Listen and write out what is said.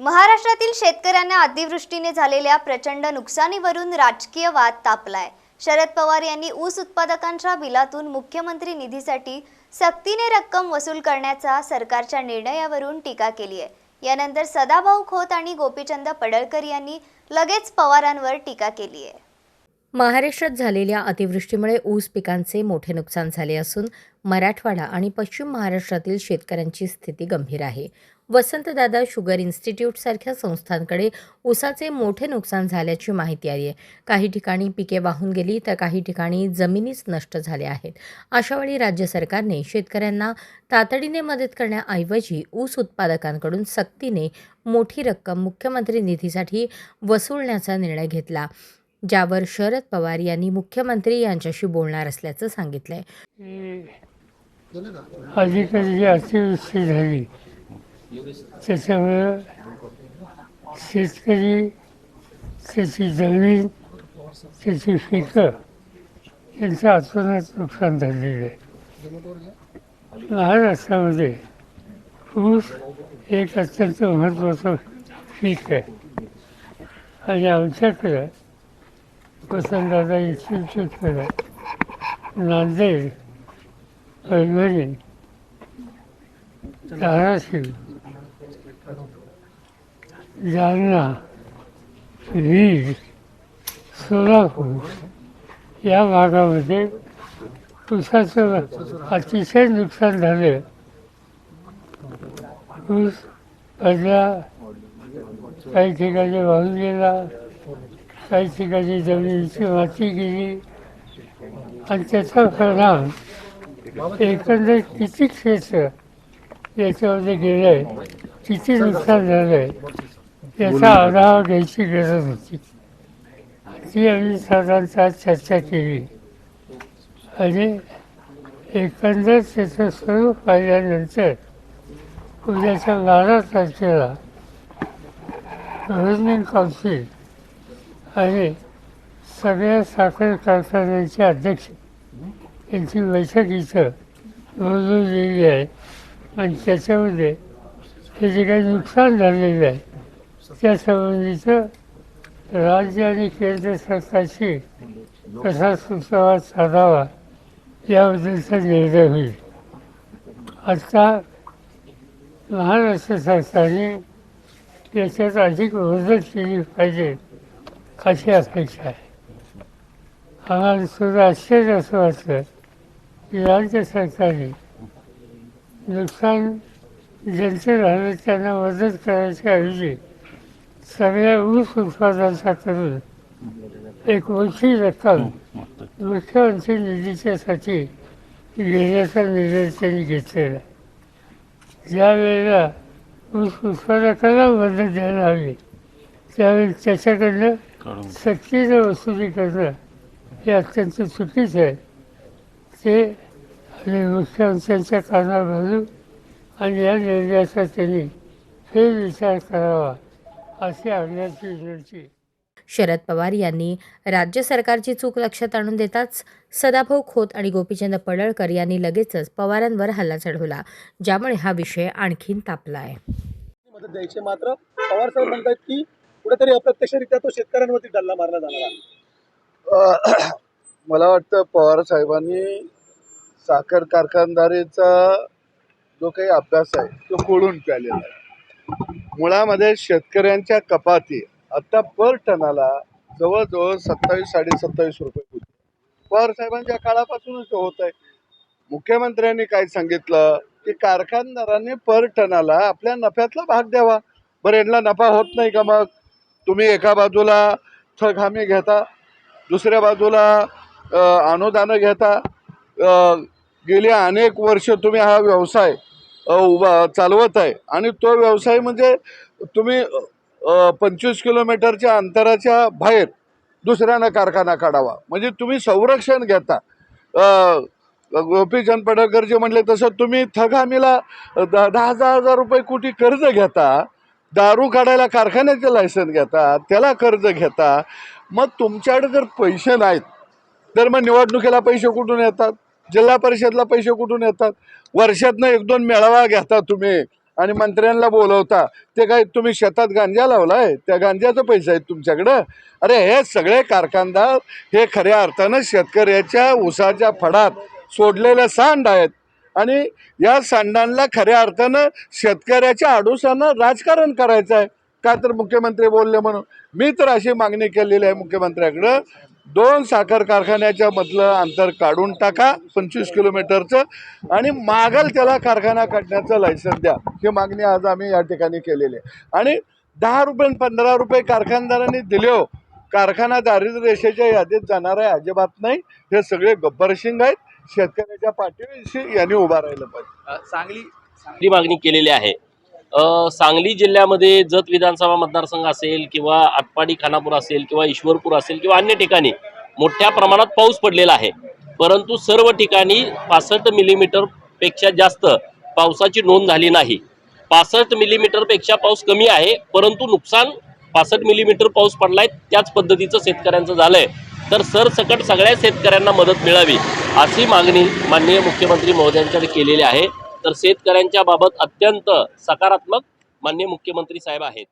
महाराष्ट्रातील शेतकऱ्यांना अतिवृष्टीने झालेल्या प्रचंड नुकसानीवरून राजकीय वाद तापलाय. शरद पवार यांनी ऊस उत्पादकांच्या बिलातून मुख्यमंत्री निधीसाठी सक्तीने रक्कम वसूल करण्याचा सरकारच्या निर्णयावरून टीका केली आहे. यानंतर सदाभाऊ खोत आणि गोपीचंद पडळकर यांनी लगेच पवारांवर टीका केली आहे. महाराष्ट्रात झालेल्या अतिवृष्टीमुळे ऊस पिकांचे मोठे नुकसान झाले असून मराठवाडा आणि पश्चिम महाराष्ट्रातील शेतकऱ्यांची स्थिती गंभीर आहे. वसंतदादा शुगर इन्स्टिट्यूटसारख्या संस्थांकडे ऊसाचे मोठे नुकसान झाल्याची माहिती आली आहे. काही ठिकाणी पिके वाहून गेली तर काही ठिकाणी जमिनीच नष्ट झाल्या आहेत. अशावेळी राज्य सरकारने शेतकऱ्यांना तातडीने मदत करण्याऐवजी ऊस उत्पादकांकडून सक्तीने मोठी रक्कम मुख्यमंत्री निधीसाठी वसूलण्याचा निर्णय घेतला. ज्यावर शरद पवार यांनी मुख्यमंत्री यांच्याशी बोलणार असल्याचं सांगितलंय. अधिकारी जी अतिवृष्टी झाली त्याच्यामुळं शेतकरी त्याची जमीन त्याची पिकं यांचं अतोनात नुकसान झालेलं आहे. महाराष्ट्रामध्ये ऊस एक अत्यंत महत्त्वाचं पीक आहे. आणि आमच्याकडं वसंतदादा इन्स्टिट्यूटकडं नांदेड परभणी धाराशिव जालना बीड सोलापूर या भागामध्ये ऊसाचं अतिशय नुकसान झालं. ऊस पडला काही ठिकाणी वाहून गेला. काही ठिकाणी जमिनीची माती गेली. आणि त्याचा परिणाम एकंदर किती क्षेत्र याच्यामध्ये गेलं आहे किती नुकसान झालं आहे याचा आढावा घ्यायची गरज होती. ती आम्ही साधारणतः चर्चा केली. आणि एकंदर त्याचं स्वरूप पाहिल्यानंतर उद्याच्या बारा तारखेला गव्हर्निंग काउन्सिल आणि सगळ्या साखर कारखान्यांचे अध्यक्ष यांची बैठक इथं बोलवलेली आहे. आणि त्याच्यामध्ये हे जे काही नुकसान झालेलं आहे त्यासंबंधीचं राज्य आणि केंद्र सरकारशी कसा सुसंवाद साधावा याबद्दलचा निर्णय होईल. आता महाराष्ट्र सरकारने याच्यात अधिक मदत केली पाहिजे. अशी अपेक्षा आहे? आम्हाला सुद्धा आश्चर्य असं वाटतं की राज्य सरकारने नुकसान ज्यांचे झालं त्यांना मदत करायच्या ऐवजी सगळ्या ऊस उत्पादनाचा करून एक मोठी रक्कम मुख्यमंत्री निधीच्यासाठी घेण्याचा निर्णय त्यांनी घेतलेला ज्या वेळेला ऊस उत्पादकाला मदत द्यायला हवी त्यावेळी त्याच्याकडनं सक्तीनं वसुली करणं हे अत्यंत चुकीचं आहे. ते आणि मुख्यमंत्र्यांच्या कानावर घालून आणि या निर्णयाचा त्यांनी फेरविचार करावा अशी आग्रहाची विनंती शरद पवार यांनी राज्य सरकारची चूक लक्षात आणून देताच सदाभाऊ खोत आणि गोपीचंद पडळकर यांनी लगेचच पवारांवर हल्ला चढवला ज्यामुळे हा विषय आणखीन तापला आहे. मदत द्यायची मात्र पवार साहेब म्हणतात की कुठेतरी अप्रत्यक्षरित्या तो शेतकऱ्यांवरती डल्ला मारला जाणार आहे. मला वाटतं पवार साहेबांनी साखर कारखानदारीचा जो काही अभ्यास आहे तो खोडून प्यालेला आहे. मुळामध्ये शेतकऱ्यांच्या कपाती आता पर टनाला जवळजवळ सत्तावीस साडे सत्तावीस रुपये होते. पवार साहेबांच्या काळापासूनच होत आहे. मुख्यमंत्र्यांनी काय सांगितलं? की कारखानदारांनी पर टनाला आपल्या नफ्यातला भाग द्यावा. बरं यांना नफा होत नाही का मग? तुम्ही एका बाजूला थक हमी घेता दुसऱ्या बाजूला अनुदानं घेता. अ, गेली अनेक वर्ष तुम्ही हा व्यवसाय उभा चालवत आहे. आणि तो व्यवसाय म्हणजे तुम्ही पंचवीस किलोमीटरच्या अंतराच्या बाहेर दुसऱ्यानं कारखाना काढावा. म्हणजे तुम्ही संरक्षण घेता. गोपीचंद पडळकर जे म्हणले तसं तुम्ही थगामीला दहा दहा हजार हजार रुपये कोटी कर्ज घेता. दारू काढायला कारखान्याचे लायसन घेता त्याला कर्ज घेता मग तुमच्याकडे जर पैसे नाहीत तर मग निवडणुकीला पैसे कुठून येतात? जिल्हा परिषदला पैसे कुठून येतात? वर्षातनं एक दोन मेळावा घेता तुम्ही आणि मंत्र्यांना बोलवता. ते काय तुम्ही शेतात गांजा लावलाय? त्या गांज्याचा पैसा आहेत तुमच्याकडं? अरे हे सगळे कारखानदार हे खऱ्या अर्थानं शेतकऱ्याच्या ऊसाच्या फडात सोडलेले सांड आहेत. आणि या सांडांना खऱ्या अर्थानं शेतकऱ्याच्या आडोशानं राजकारण करायचं आहे का तर मुख्यमंत्री बोलले म्हणून. मी तर अशी मागणी केलेली आहे मुख्यमंत्र्याकडं. दोन साखर कारखान्याच्या मधलं अंतर काढून टाका पंचवीस किलोमीटरचं आणि मागल त्याला कारखाना काढण्याचं लायसन द्या. ही मागणी आज आम्ही या ठिकाणी केलेली आहे. आणि दहा रुपये पंधरा रुपये कारखानदारांनी दिले हो. कारखाना दारिद्र्य रेषेच्या यादीत जाणार आहे अजिबात नाही. हे सगळे गब्बरशिंग आहेत. शेतकऱ्याच्या पाठीशी यांनी उभा राहिलं पाहिजे. सांगली आपली मागणी केलेली आहे. सांगली जिल्ह्यामध्ये जत विधानसभा मतदारसंघ असेल किंवा आटपाडी खानापूर असेल किंवा ईश्वरपूर असेल किंवा अन्य ठिकाणी मोठ्या प्रमाणात पाऊस पडलेला आहे. परंतु सर्व ठिकाणी पासष्ट मिलीमीटरपेक्षा जास्त पावसाची नोंद झाली नाही. पासष्ट मिलीमीटरपेक्षा पाऊस कमी आहे परंतु नुकसान पासष्ट मिलीमीटर पाऊस पडलाय त्याच पद्धतीचं शेतकऱ्यांचं झालंय. तर सरसकट सगळ्या शेतकऱ्यांना मदत मिळावी अशी मागणी माननीय मुख्यमंत्री महोदयांच्याकडे केलेली आहे. तर शेतकऱ्यांच्या बाबत अत्यंत सकारात्मक माननीय मुख्यमंत्री साहेब आहेत.